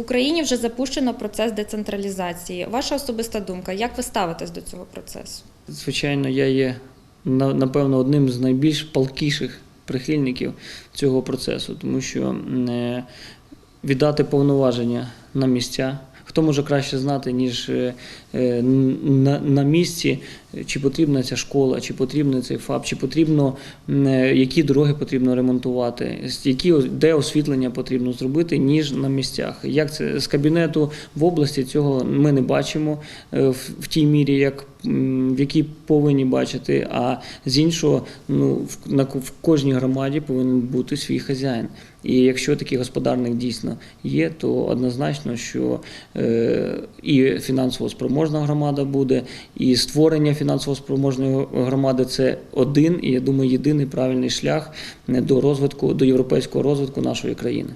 Україні вже запущено процес децентралізації. Ваша особиста думка, як ви ставитесь до цього процесу? Звичайно, я є напевно одним з найбільш палкіших прихильників цього процесу, тому що е, віддати повноваження на місця. Хто може краще знати, ніж е, е, на, місці, чи потрібна ця школа, чи потрібен цей ФАП, чи потрібно е, які дороги потрібно ремонтувати, які де освітлення потрібно зробити, ніж на місцях. Як це з кабінету в області цього ми не бачимо в тій мірі, як в якій повинні бачити. А з іншого, ну в кожній громаді повинен бути свій хазяїн. І якщо такий господарник дійсно є, то однозначно, що е, і фінансово спроможна громада буде, і створення фінансово спроможної громади це один, і я думаю, єдиний правильний шлях до розвитку, до європейського розвитку нашої країни.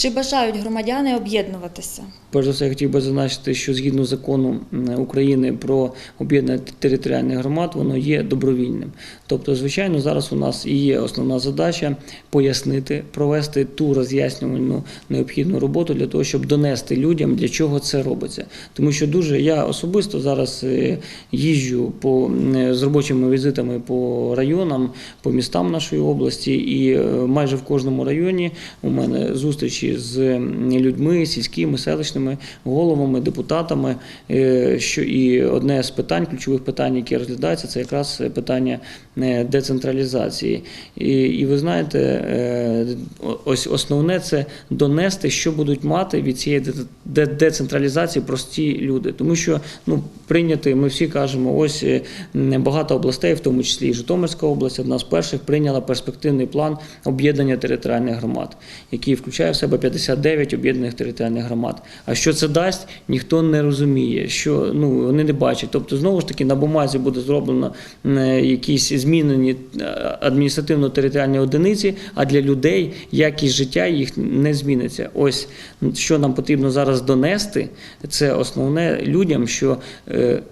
Чи бажають громадяни об'єднуватися? Перш за все, я хотів би зазначити, що згідно закону України про об'єднання територіальних громад, воно є добровільним. Тобто, звичайно, зараз у нас і є основна задача пояснити, провести ту роз'яснювальну необхідну роботу для того, щоб донести людям, для чого це робиться. Тому що дуже я особисто зараз е, їжджу по з робочими візитами по районам, по містам нашої області, і е, майже в кожному районі у мене зустрічі з людьми, сільськими, селищними головами, депутатами. е, Що і одне з питань, ключових питань, які розглядаються, це якраз питання децентралізації. І, і ви знаєте, е, ось основне це донести, що будуть мати від цієї де- де- децентралізації прості люди. Тому що ну, прийняти, ми всі кажемо, ось е, багато областей, в тому числі і Житомирська область, одна з перших прийняла перспективний план об'єднання територіальних громад, який включає в себе 59 об'єднаних територіальних громад. А що це дасть, ніхто не розуміє, що ну вони не бачать. Тобто, знову ж таки, на бумазі буде зроблено якісь змінені е, адміністративно-територіальні одиниці, а для людей якість життя їх не зміниться. Ось що нам потрібно зараз донести, це основне людям, що е,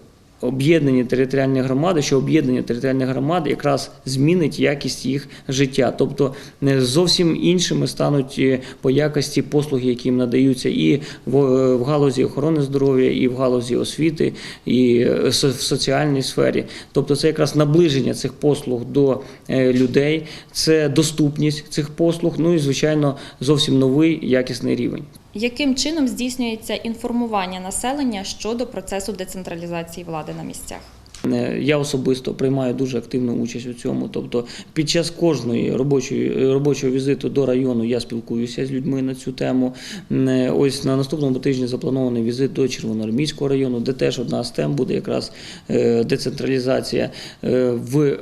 об'єднані територіальні громади, що об'єднання територіальних громад якраз змінить якість їх життя. Тобто не зовсім іншими стануть е, по якості послуги, які їм надаються і в, в галузі охорони здоров'я, і в галузі освіти, і е, в соціальній сфері. Тобто це якраз наближення цих послуг до е, людей, це доступність цих послуг, ну і звичайно зовсім новий якісний рівень. Яким чином здійснюється інформування населення щодо процесу децентралізації влади на місцях? Е, Я особисто приймаю дуже активну участь у цьому. Тобто, під час кожної робочої робочого візиту до району я спілкуюся з людьми на цю тему. Е, Ось на наступному тижні запланований візит до Червоноармійського району, де теж одна з тем буде якраз е, децентралізація. Е, В,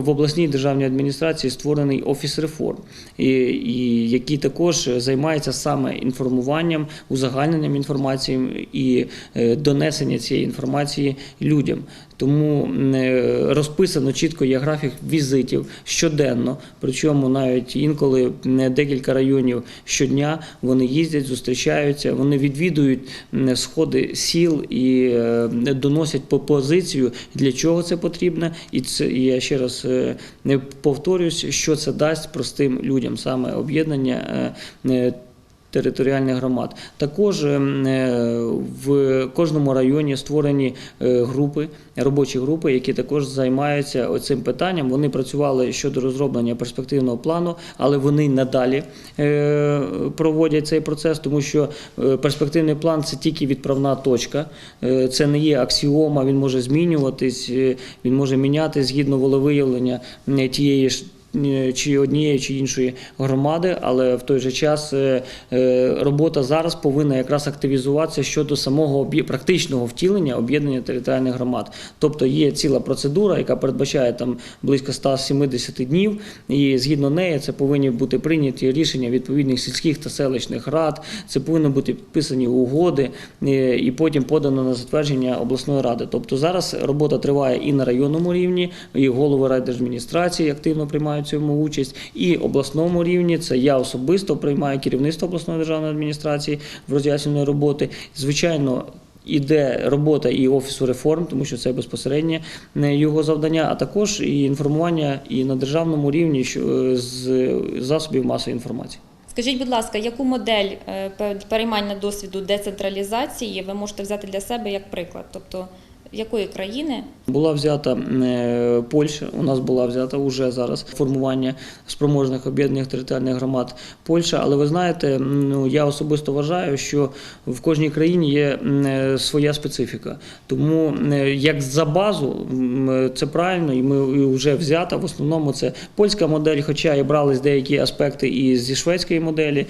в обласній державній адміністрації створений офіс реформ, і, і який також займається саме інформуванням, узагальненням інформації і е, донесення цієї інформації людям. Тому е, розписано чітко є графік візитів щоденно. Причому навіть інколи декілька районів щодня вони їздять, зустрічаються, вони відвідують сходи сіл і е, доносять по позицію, для чого це потрібно. І це я ще раз е, повторюсь, що це дасть простим людям, саме об'єднання. Територіальних громад також ем, е, в кожному районі створені е, групи, робочі групи, які також займаються цим питанням. Вони працювали щодо розроблення перспективного плану, але вони надалі е, проводять цей процес, тому що перспективний план це тільки відправна точка, це не є аксіома, він може змінюватись, він може міняти згідно волевиявлення тієї ж чи однієї чи іншої громади, але в той же час е, е, робота зараз повинна якраз активізуватися щодо самого практичного втілення об'єднання територіальних громад. Тобто є ціла процедура, яка передбачає там близько 170 днів, і згідно неї це повинні бути прийняті рішення відповідних сільських та селищних рад. Це повинні бути підписані угоди е, і потім подано на затвердження обласної ради. Тобто зараз робота триває і на районному рівні, і голови райдержадміністрації активно приймають в цьому участь, і обласному рівні. Це я особисто приймаю керівництво обласної державної адміністрації в роз'яснювальної роботи. Звичайно. Іде робота і офісу реформ, тому що це безпосереднє е, його завдання, а також і інформування і на державному рівні е, з засобів масової інформації. Скажіть, будь ласка, яку модель е, переймання досвіду децентралізації ви можете взяти для себе як приклад? Тобто, якої країни Була взята е, Польща, у нас була взята уже зараз формування спроможних об'єднаних територіальних громад Польща. Але ви знаєте, ну я особисто вважаю, що в кожній країні є е, своя специфіка. Тому е, як за базу це правильно, і ми вже взята. В основному це польська модель, хоча і брались деякі аспекти і зі шведської моделі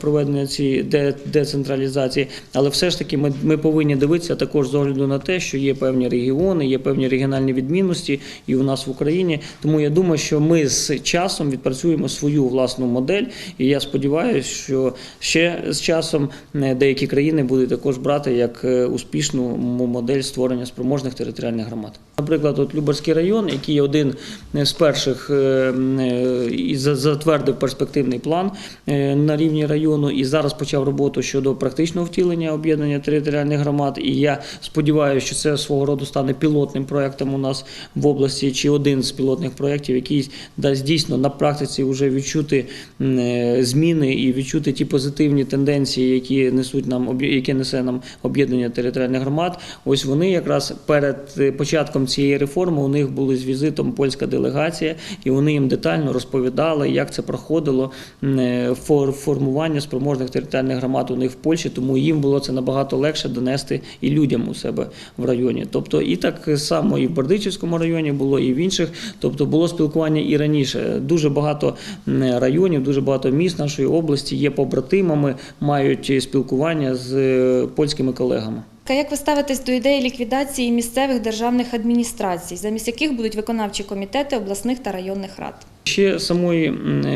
проведення цієї децентралізації. Але все ж таки ми, ми повинні дивитися також з огляду на те, що є певні регіони, є певні регіональні відмінності і у нас в Україні. Тому я думаю, що ми з часом відпрацюємо свою власну модель, і я сподіваюся, що ще з часом е, деякі країни будуть також брати як е, успішну модель створення спроможних територіальних громад. Наприклад, от Любарський район, який один з перших е, е, і затвердив перспективний план е, на рівні району, і зараз почав роботу щодо практичного втілення об'єднання територіальних громад. І я сподіваюся, що це свого роду стане пілотним проектом у нас в області, чи один з пілотних проєктів, який дасть дійсно на практиці вже відчути е, зміни і відчути ті позитивні тенденції, які несуть нам які несе нам об'єднання територіальних громад. Ось вони якраз перед е, початком цієї реформи у них були з візитом польська делегація, і вони їм детально розповідали, як це проходило е, формування спроможних територіальних громад у них в Польщі. Тому їм було це набагато легше донести і людям у себе в районі. Тобто, і так само і в Бердичівському районі було, і в інших. Тобто було спілкування і раніше. Дуже багато районів, дуже багато міст нашої області є побратимами, мають спілкування з е, польськими колегами. Як ви ставитесь до ідеї ліквідації місцевих державних адміністрацій, замість яких будуть виконавчі комітети обласних та районних рад? Ще самої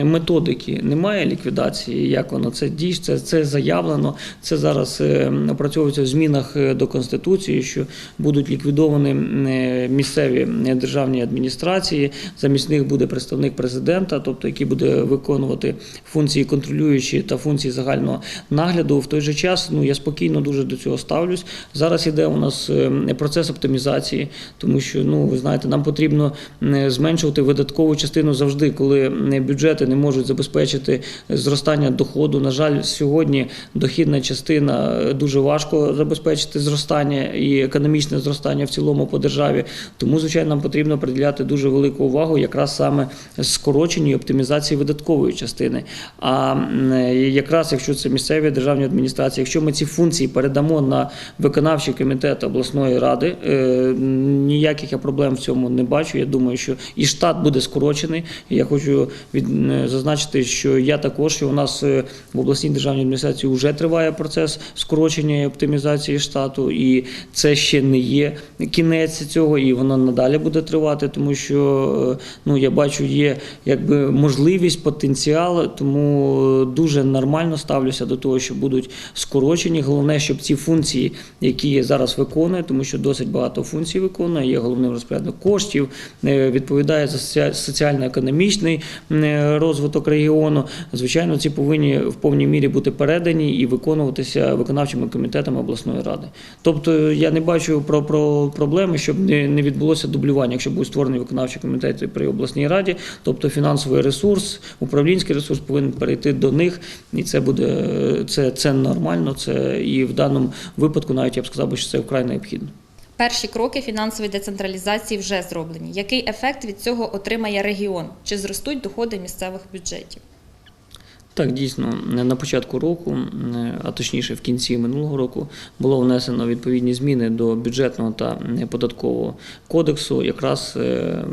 методики немає ліквідації, як воно це діє, це, це заявлено. Це зараз е, опрацьовується в змінах е, до конституції, що будуть ліквідовані е, місцеві е, державні адміністрації. Замість них буде представник президента, тобто який буде виконувати функції контролюючі та функції загального нагляду. В той же час ну я спокійно дуже до цього ставлюсь. Зараз іде у нас е, процес оптимізації, тому що ну ви знаєте, нам потрібно е, зменшувати видаткову частину завжди, коли е, бюджети не можуть забезпечити зростання доходу. На жаль, сьогодні дохідна частина е, дуже важко забезпечити зростання і економічне зростання в цілому по державі. Тому, звичайно, нам потрібно приділяти дуже велику увагу якраз саме скороченню і оптимізації видаткової частини. А е, якраз якщо це місцеві державні адміністрації, якщо ми ці функції передамо на виконавчий комітет обласної ради, ніяких я проблем в цьому не бачу. Я думаю, що і штат буде скорочений. І Я хочу від е, зазначити, що я також що у нас е, в обласній державній адміністрації вже триває процес скорочення і оптимізації штату, і це ще не є кінець цього, і воно надалі буде тривати, тому що е, ну я бачу, є якби можливість, потенціал, тому дуже нормально ставлюся до того, що будуть скорочені. Головне, щоб ці функції, які я зараз виконую, тому що досить багато функцій виконує, є головним розпорядником коштів, відповідає за соціа- соціально-економічний е, розвиток регіону. Звичайно, ці повинні в повній мірі бути передані і виконуватися виконавчими комітетами обласної ради. Тобто я не бачу про, про проблеми, щоб не, не відбулося дублювання, якщо будуть створені виконавчі комітети при обласній раді, тобто фінансовий ресурс, управлінський ресурс повинен перейти до них, і це буде це, це нормально. Це і в даному випадку, навіть я б сказав, що це вкрай необхідно. Перші кроки фінансової децентралізації вже зроблені. Який ефект від цього отримає регіон? Чи зростуть доходи місцевих бюджетів? Так, дійсно, на початку року, а точніше в кінці минулого року, було внесено відповідні зміни до бюджетного та податкового кодексу, якраз е,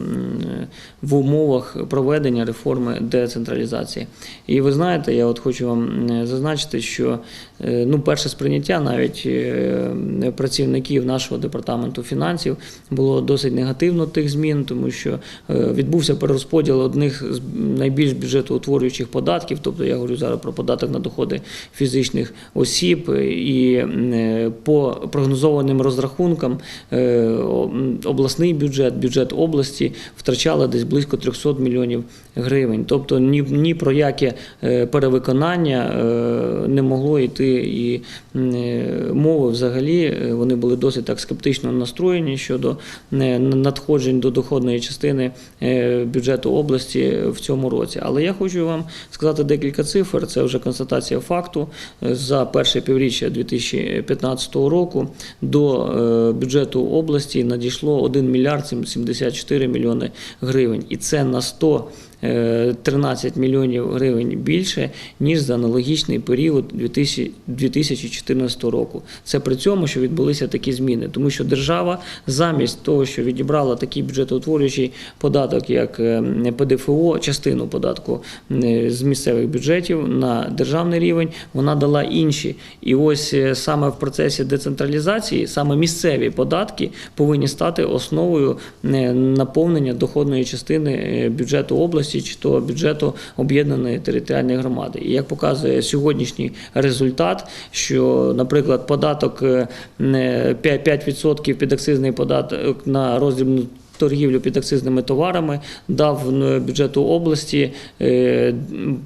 в умовах проведення реформи децентралізації. І ви знаєте, я от хочу вам зазначити, що е, ну, перше сприйняття навіть е, працівників нашого департаменту фінансів було досить негативно тих змін, тому що відбувся перерозподіл одних з найбільш бюджетоутворюючих податків, тобто я говорю зараз про податок на доходи фізичних осіб, і е, по прогнозованим розрахункам е, обласний бюджет, бюджет області втрачали десь близько 300 мільйонів гривень. Тобто ні, ні про яке е, перевиконання е, не могло йти і е, мови взагалі. е, Вони були досить так скептично настроєні щодо е, надходжень до доходної частини е, бюджету області в цьому році. Але я хочу вам сказати декілька декілька цифр. Це вже констатація факту. За перше півріччя 2015 року до е, бюджету області надійшло 1 мільярд 74 мільйони гривень. І це на 100 е, 13 мільйонів гривень більше, ніж за аналогічний період 2000 2014 року. Це при цьому, що відбулися такі зміни, тому що держава замість того, що відібрала такий бюджетоутворюючий податок, як е, ПДФО, частину податку е, з місцевих бюджетів на державний рівень, вона дала інші. І ось е, саме в процесі децентралізації, саме місцеві податки повинні стати основою е, наповнення доходної частини е, бюджету області то бюджету об'єднаної територіальної громади. І як показує сьогоднішній результат, що, наприклад, податок е, не 5%, 5% підакцизний податок на роздрібну торгівлю підакцизними товарами дав е, бюджету області е,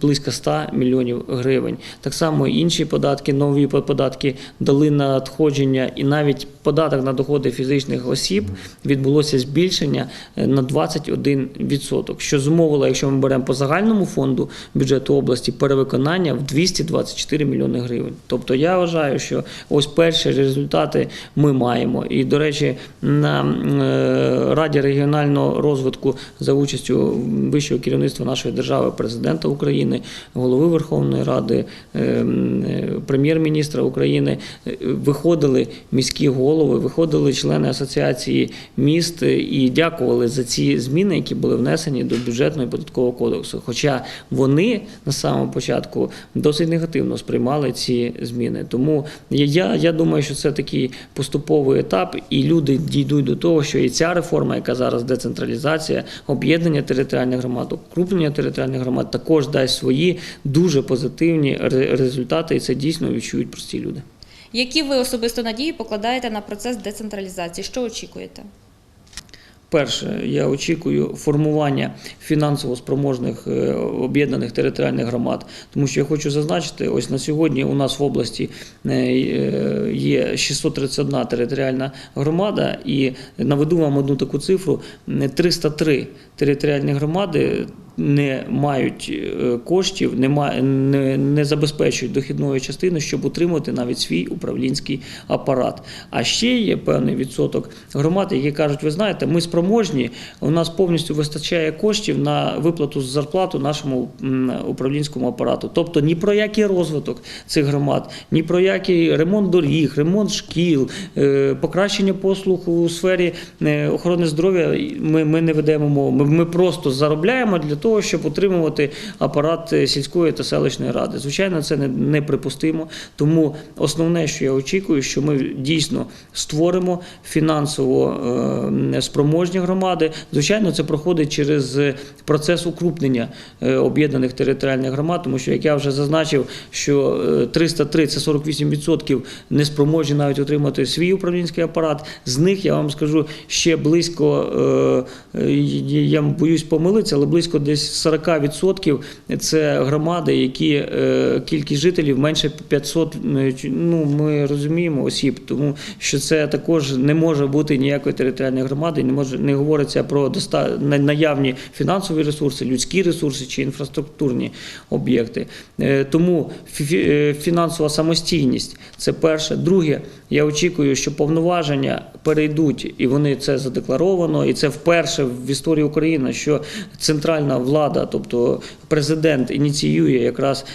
близько 100 мільйонів гривень. Так само інші податки, нові податки дали надходження, і навіть податок на доходи фізичних осіб відбулося збільшення е, на 21%, що зумовило, якщо ми беремо по загальному фонду бюджету області, перевиконання в 224 мільйони гривень. Тобто я вважаю, що ось перші результати ми маємо. І, до речі, на е, Раді регіонального розвитку за участю вищого керівництва нашої держави, президента України, голови Верховної Ради, е, е, прем'єр-міністра України е, виходили міські голови, виходили члени асоціації міст і дякували за ці зміни, які були внесені до бюджетного і податкового кодексу. Хоча вони на самому початку досить негативно сприймали ці зміни. Тому я, я думаю, що це такий поступовий етап, і люди дійдуть до того, що і ця реформа, яка зараз децентралізація, об'єднання територіальних громад, укрупнення територіальних громад, також дасть свої дуже позитивні результати, і це дійсно відчують прості люди. Які ви особисто надії покладаєте на процес децентралізації? Що очікуєте? Перше, я очікую формування фінансово спроможних е, об'єднаних територіальних громад, тому що я хочу зазначити, ось на сьогодні у нас в області е, е, є 631 територіальна громада, і наведу вам одну таку цифру: е, 303 територіальні громади. Не мають е, коштів, не, не, не забезпечують дохідної частини, щоб утримувати навіть свій управлінський апарат. А ще є певний відсоток громад, які кажуть, ви знаєте, ми спроможні, у нас повністю вистачає коштів на виплату з зарплату нашому управлінському апарату. Тобто ні про який розвиток цих громад, ні про який ремонт доріг, ремонт шкіл, е, покращення послуг у сфері е, охорони здоров'я ми, ми не ведемо мову. Ми, ми просто заробляємо для того, щоб утримувати апарат е, сільської та селищної ради. Звичайно, це не- неприпустимо. Тому основне, що я очікую, що ми дійсно створимо фінансово е, спроможні громади. Звичайно, це проходить через е, процес укрупнення об'єднаних територіальних громад, тому що, як я вже зазначив, що е, 303 – це 48% неспроможні навіть отримати свій управлінський апарат. З них я вам скажу ще близько, я боюсь помилитися, але близько десь 40% це громади, які е, кількість жителів менше 500, е, ну ми розуміємо осіб, тому що це також не може бути ніякої територіальної громади, не може не говориться про доста, на- наявні фінансові ресурси, людські ресурси чи інфраструктурні об'єкти. Е, Тому е, фінансова самостійність це перше. Друге, я очікую, що повноваження перейдуть, і вони це задекларовано, і це вперше в історії України, що центральна влада, тобто президент, ініціює якраз.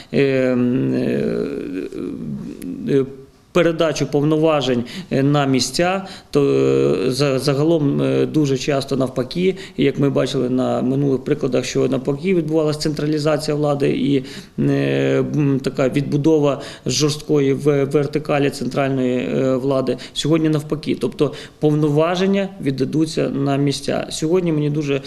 Передачу повноважень е, на місця, то е, за- загалом е, дуже часто навпаки, як ми бачили на минулих прикладах, що навпаки відбувалася централізація влади і така відбудова жорсткої вертикалі центральної влади. Сьогодні навпаки, тобто повноваження віддадуться на місця. Сьогодні мені дуже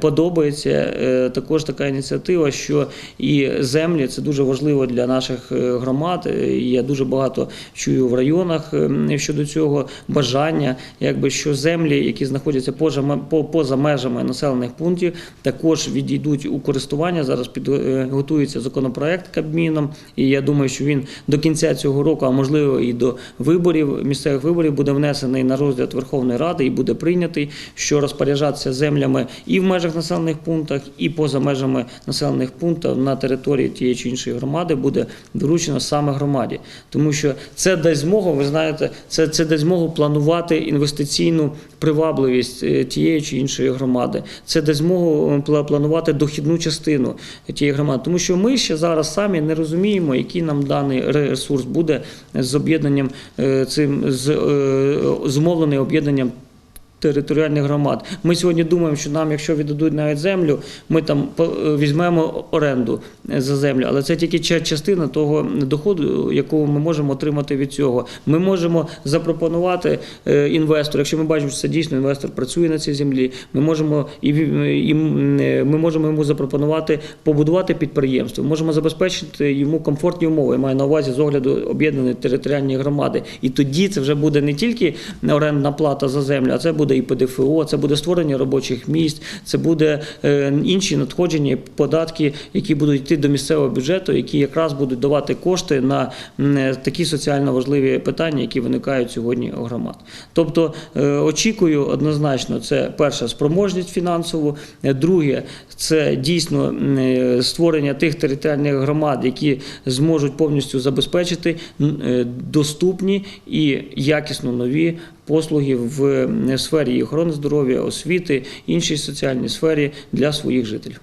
подобається також така ініціатива, що і землі це дуже важливо для наших громад. Є дуже багато чую в районах ем, щодо цього бажання, якби що землі, які знаходяться поза, межами населених пунктів, також відійдуть у користування. Зараз під, е, законопроект Кабміном, і я думаю, що він до кінця цього року, а можливо і до виборів місцевих виборів, буде внесений на розгляд Верховної Ради і буде прийнятий, що розпоряджатися землями і в межах населених пунктах, і поза межами населених пунктів на території тієї чи іншої громади буде доручено саме громаді, тому що це дасть змогу, ви знаєте, це, це дасть змогу планувати інвестиційну привабливість е, тієї чи іншої громади. Це дасть змогу е, планувати дохідну частину тієї громади, тому що ми ще зараз самі не розуміємо, який нам даний ресурс буде з об'єднанням е, цим з зумовлений об'єднанням територіальних громад. Ми сьогодні думаємо, що нам, якщо віддадуть навіть землю, ми там е, візьмемо оренду е, за землю, але це тільки частина того доходу, якого ми можемо отримати від цього. Ми можемо запропонувати е, інвестору, якщо ми бачимо, що це дійсно інвестор працює на цій землі. Ми можемо і, і ми можемо йому запропонувати побудувати підприємство. Можемо забезпечити йому комфортні умови. Я маю на увазі з огляду об'єднаної територіальної громади. І тоді це вже буде не тільки орендна плата за землю, а це буде і ПДФО, це буде створення робочих місць, це буде е, інші надходження, податки, які будуть йти до місцевого бюджету, які якраз будуть давати кошти на е, такі соціально важливі питання, які виникають сьогодні у громад. Тобто е, очікую однозначно, це перше спроможність фінансову, друге це дійсно створення тих територіальних громад, які зможуть повністю забезпечити доступні і якісно нові послуги в сфері охорони здоров'я, освіти, іншій соціальній сфері для своїх жителів.